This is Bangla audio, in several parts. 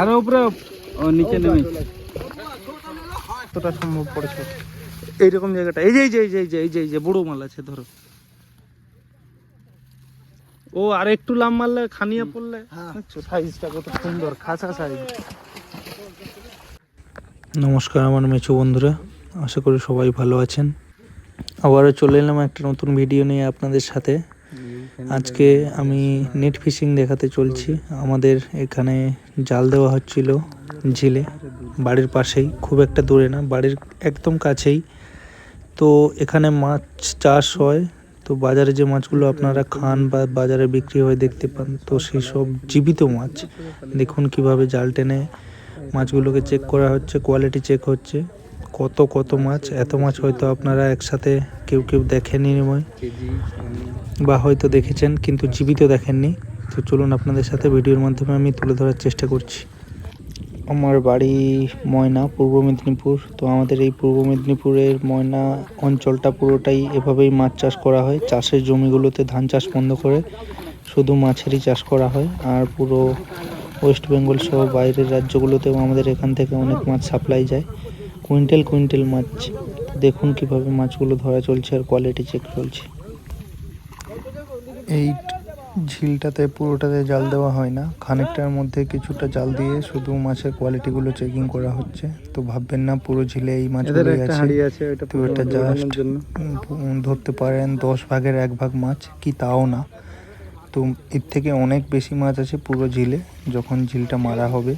আরও উপরে ও নিচে নেমে। কতটা সম্ভব পড়েছে? এইরকম জায়গাটা। এই যে এই যে এই যে এই যে এই যে এই যে বুড়ো মাল আছে ধরো। ও আর একটু লাম মারলে খানিয়ে পড়লে? সাইজটা কত সুন্দর খাসা সাইজ নমস্কার আমার মেচু বন্ধুরা। আশা করি সবাই ভালো আছেন। আবারও চলে এলাম একটা নতুন ভিডিও নিয়ে আপনাদের সাথে। আজকে আমি নেট ফিশিং দেখাতে চলছি। আমাদের এখানে জাল দেওয়া হচ্ছিল ঝিলে, বাড়ির পাশেই। খুব একটা দূরে না, বাড়ির একদম কাছেই। তো এখানে মাছ চাষ হয়। তো বাজারে যে মাছগুলো আপনারা খান বা বাজারে বিক্রি হয় দেখতে পান, তো সেই সব জীবিত মাছ। দেখুন কীভাবে জাল টেনে মাছগুলোকে চেক করা হচ্ছে কোয়ালিটি চেক হচ্ছে। কত কত মাছ, এত মাছ হয়তো আপনারা একসাথে কেউ কেউ দেখেনি নয় বা হয়তো দেখেছেন, কিন্তু জীবিত দেখেননি। তো চলুন আপনাদের সাথে ভিডিওর মাধ্যমে আমি তুলে ধরার চেষ্টা করছি। আমার বাড়ি ময়না, পূর্ব মেদিনীপুর। তো আমাদের এই পূর্ব মেদিনীপুরের ময়না অঞ্চলটা পুরোটাই এভাবেই মাছ চাষ করা হয়। চাষের জমিগুলোতে ধান চাষ বন্ধ করে শুধু মাছেরই চাষ করা হয়। আর পুরো ওয়েস্ট বেঙ্গল সহ বাইরের রাজ্যগুলোতেও আমাদের এখান থেকে অনেক মাছ সাপ্লাই যায়। কুইন্টাল কুইন্টাল মাছ। দেখুন কীভাবে মাছগুলো ধরা চলছে আর কোয়ালিটি চেক চলছে। এই ঝিলটাতে পুরোটাতে জাল দেওয়া হয় না। খানিকটার মধ্যে কিছুটা জাল দিয়ে শুধু মাছের কোয়ালিটিগুলো চেকিং করা হচ্ছে। তো ভাববেন না পুরো ঝিলে এই মাছগুলো আছে। তো এটা জাস্ট ধরতে পারেন দশ ভাগের এক ভাগ মাছ কি তাও না। তো এর থেকে অনেক বেশি মাছ আছে পুরো ঝিলে যখন ঝিলটা মারা হবে।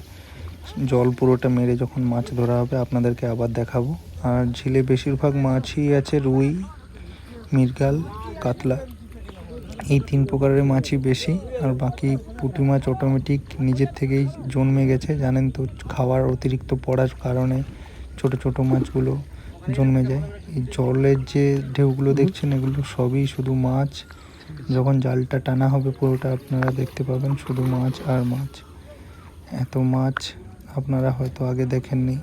জল পুরোটা মেরে যখন মাছ ধরা হবে, আপনাদেরকে আবার দেখাবো। আর ঝিলে বেশিরভাগ মাছই আছে রুই, মৃগাল, কাতলা। এই তিন প্রকারের মাছই বেশি, আর বাকি পুঁটি মাছ অটোমেটিক নিজের থেকেই জন্মে গেছে। জানেন তো, খাওয়ার অতিরিক্ত পড়ার কারণে ছোট ছোট মাছগুলো জন্মে যায়। এই জলের যে ঢেউগুলো দেখছেন, এগুলো সবই শুধু মাছ। যখন জালটা টানা হবে পুরোটা, আপনারা দেখতে পাবেন শুধু মাছ আর মাছ। এত মাছ আপনারা হয়তো আগে দেখেননি।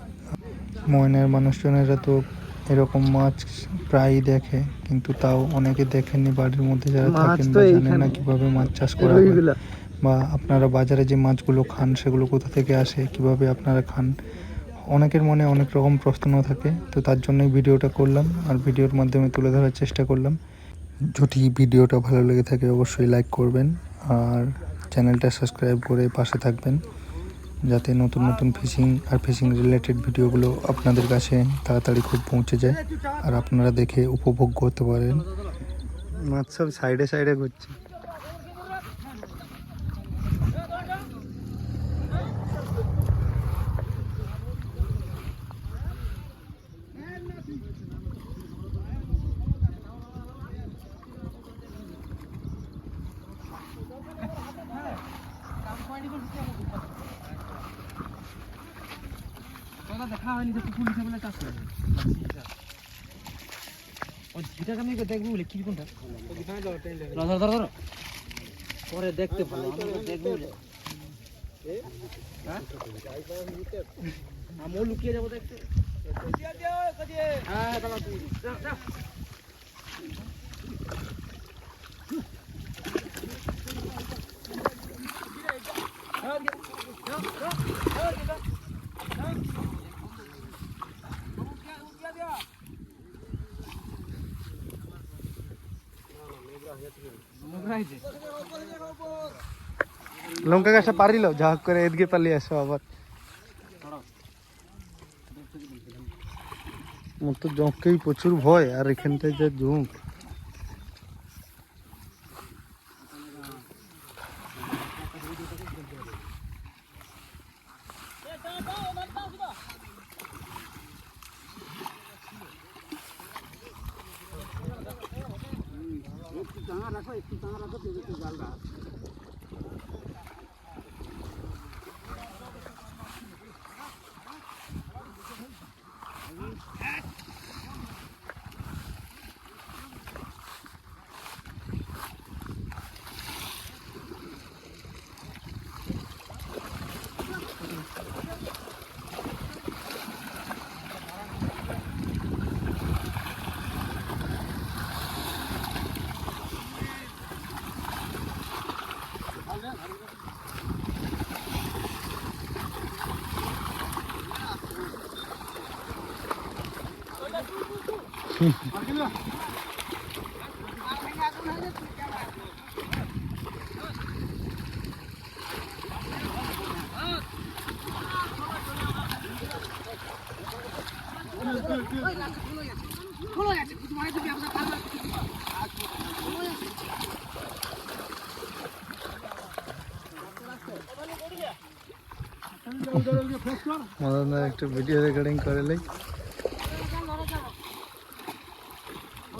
ময়নার মানুষজনেরা তো এরকম মাছ প্রায়ই দেখে কিন্তু তাও অনেকে দেখেননি বাড়ির মধ্যে যারা থাকেন বা জানেন না কীভাবে মাছ চাষ করা হয়। বা আপনারা বাজারে যে মাছগুলো খান সেগুলো কোথা থেকে আসে কীভাবে আপনারা খান অনেকের মনে অনেক রকম প্রশ্ন থাকে। তো তার জন্যই ভিডিওটা করলাম আর ভিডিওর মাধ্যমে তুলে ধরার চেষ্টা করলাম। যদি ভিডিওটা ভালো লেগে থাকে অবশ্যই লাইক করবেন আর চ্যানেলটা সাবস্ক্রাইব করে পাশে থাকবেন। যাতে নতুন নতুন ফিশিং আর ফিশিং রিলেটেড ভিডিওগুলো আপনাদের কাছে তাড়াতাড়ি খুব পৌঁছে যায় আর আপনারা দেখে উপভোগ করতে পারেন। মাছ সব সাইডে সাইডে ঘুরছে। চাষ করে। যেটা আমি দেখব বলে, কি কোনটা? ধর ধরো, ধর। পরে দেখতে ভালো দেখব হ্যাঁ? আমিও লুকিয়ে যাব দেখতে। হ্যাঁ দাদা তুই যা, যা। লঙ্কা গাছটা পারিল? যা হোক করে এদিকে পালিয়ে আসো আবার। আমার তো জঁককেই প্রচুর ভয়, আর এখানটায় যে ঝুঁক মদন দা একটু ভিডিও রেকর্ডিং করে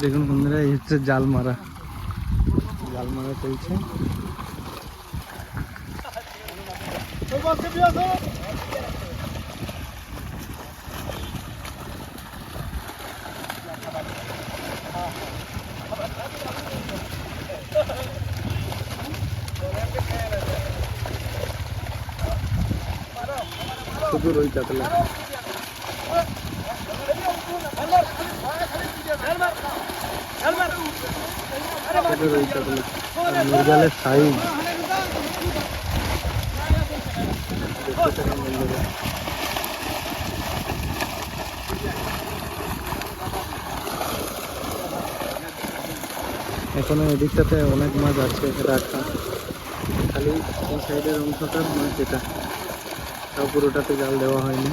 দেখুন বন্ধুরা এই হচ্ছে জাল মারা জাল মারা চলছে শুধু রই কাতলা শুধু সাইজ দেখতে থাকুন বন্ধুরা এদিকটাতে অনেক মাছ আছে রাখা খালি এই সাইডের অংশটার মাছ এটা তাও পুরোটাতে জাল দেওয়া হয়নি।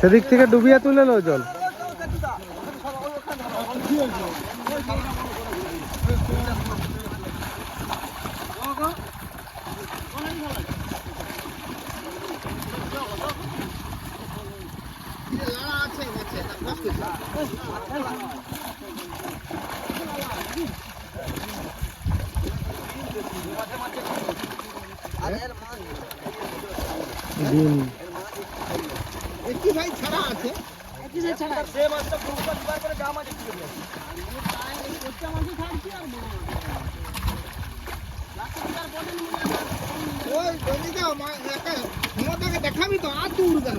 সেদিক থেকে ডুবিয়ে তুলে লো জল। দেখাবি তো আর দূর কেন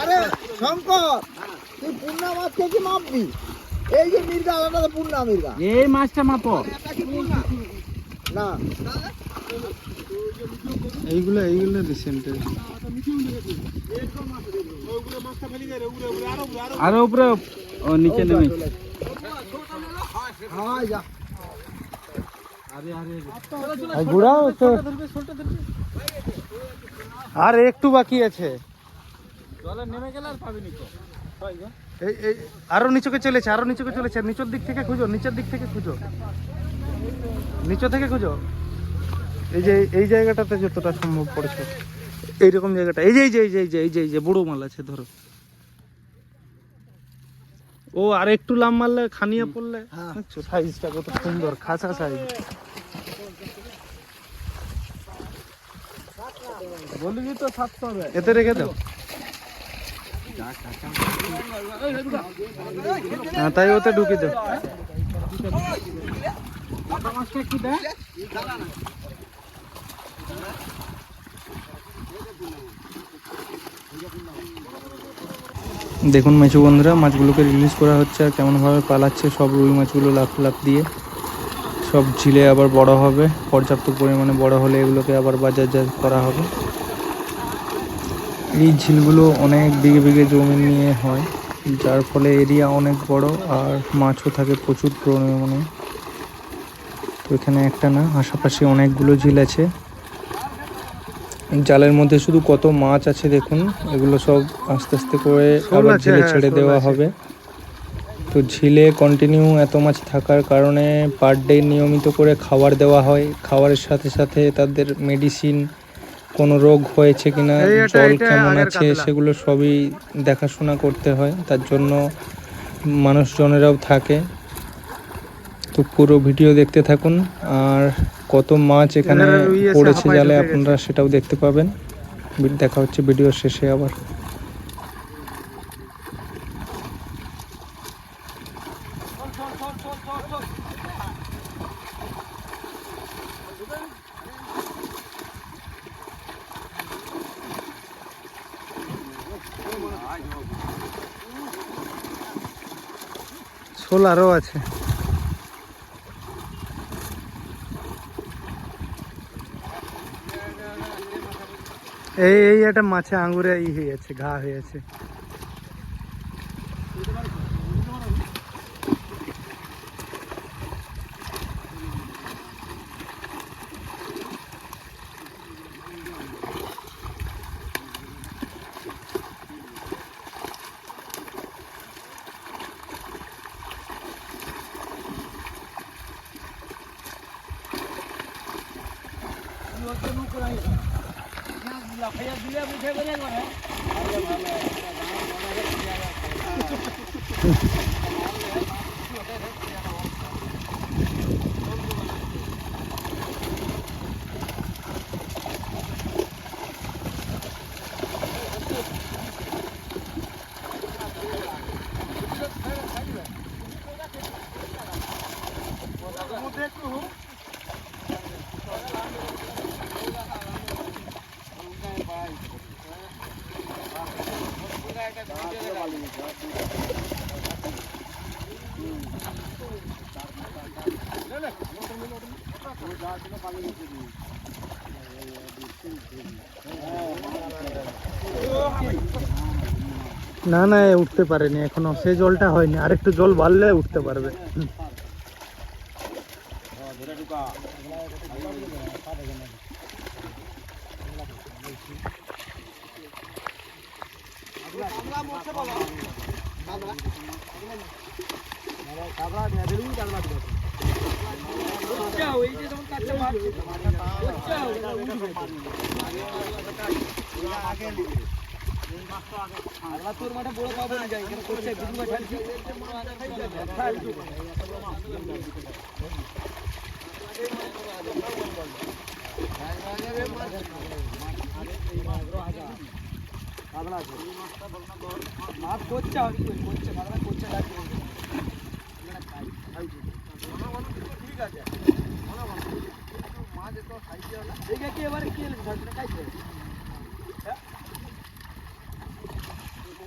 আরে শঙ্কর তুই পূর্ণা মাছকে কি মাপবি? এই যে মির্গা আলাদা পূর্ণা মির্গা। এই মাছটা মাপো। না। এইগুলো এইগুলো রিসেন্টের আরও উপরে নিচে নেমে। হ্যাঁ যা। আর তো। আর একটু বাকি আছে। জলে নেমে গেলে আর নিচুকে চলেছে আরও নিচুকে চলেছে। নিচের দিক থেকে খুঁজো নিচের দিক থেকে খুঁজো। নিচে থেকে খুঁজো। এই যে এই জায়গাটাতে যতটা সম্ভব পড়েছে। এইরকম জায়গাটা। এই যে এই যে এই যে এই যে এই যে বড় মাল আছে ধরো। ও আর একটু লাম মারলে খানিয়ে পড়লে? দেখছ সাইজটা কত সুন্দর খাসা সাইজ। বলবি তো সাতশো হবে। এতে রেখে দাও। হ্যাঁ তাই ওতে ঢুকে দাও। কি দেখুন মেচু বন্ধুরা, মাছগুলোকে রিলিজ করা হচ্ছে আর কেমনভাবে পালাচ্ছে সব রুই মাছগুলো লাফ লাফ দিয়ে। সব ঝিলে আবার বড় হবে, পর্যাপ্ত পরিমাণে বড় হলে এগুলোকে আবার বাজারজাত করা হবে। এই ঝিলগুলো অনেক বিঘে বিঘে জমি নিয়ে হয়, যার ফলে এরিয়া অনেক বড় আর মাছও থাকে প্রচুর পরিমাণে। তো এখানে একটা না, আশেপাশে অনেকগুলো ঝিল আছে। জালের মধ্যে শুধু কত মাছ আছে দেখুন এগুলো সব আস্তে আস্তে করে আবার ঝিলে ছেড়ে দেওয়া হবে। তো ঝিলে কন্টিনিউ এত মাছ থাকার কারণে পার ডে নিয়মিত করে খাবার দেওয়া হয়। খাবারের সাথে সাথে তাদের মেডিসিন কোনো রোগ হয়েছে কিনা জল কেমন আছে সেগুলো সবই দেখাশোনা করতে হয় তার জন্য মানুষজনেরাও থাকে। তো পুরো ভিডিও দেখতে থাকুন আর কত মাছ এখানে পড়েছে জালে আপনারা সেটাও দেখতে পাবেন। দেখা হচ্ছে ভিডিও শেষে আবার। শোল আরও আছে। এই এই একটা মাছে আঙুরে ই হয়ে আছে ঘা হয়ে আছে না না, এ উঠতে পারেনি এখনও। সে জলটা হয়নি। আরেকটু জল বাড়লে উঠতে পারবে। হুম। তোর মাঠে বড় পাবো না। যাই এখানে করছে বিদ্যুৎ ঠালছি মাছ করছে করছে কাদলা করছে ঠিক আছে মাছ তো খাইছে এবারে কি খাইছে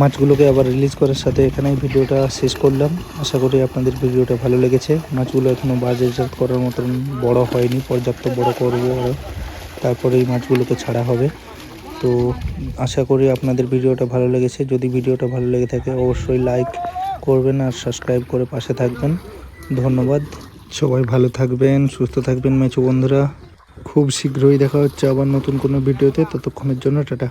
মাছগুলোকে আবার রিলিজ করার সাথে এখানেই ভিডিওটা শেষ করলাম। আশা করি আপনাদের ভিডিওটা ভালো লেগেছে। মাছগুলো এখনও বাজারজাত করার মতন বড় হয়নি, পর্যাপ্ত বড় করব আরও তারপরে এই মাছগুলোকে ছাড়া হবে। তো আশা করি আপনাদের ভিডিওটা ভালো লেগেছে। যদি ভিডিওটা ভালো লেগে থাকে অবশ্যই লাইক করবেন আর সাবস্ক্রাইব করে পাশে থাকবেন। ধন্যবাদ। সবাই ভালো থাকবেন, সুস্থ থাকবেন, মেচু বন্ধুরা। খুব শীঘ্রই দেখা হচ্ছে আবার নতুন কোনো ভিডিওতে। ততক্ষণের জন্য টাটা।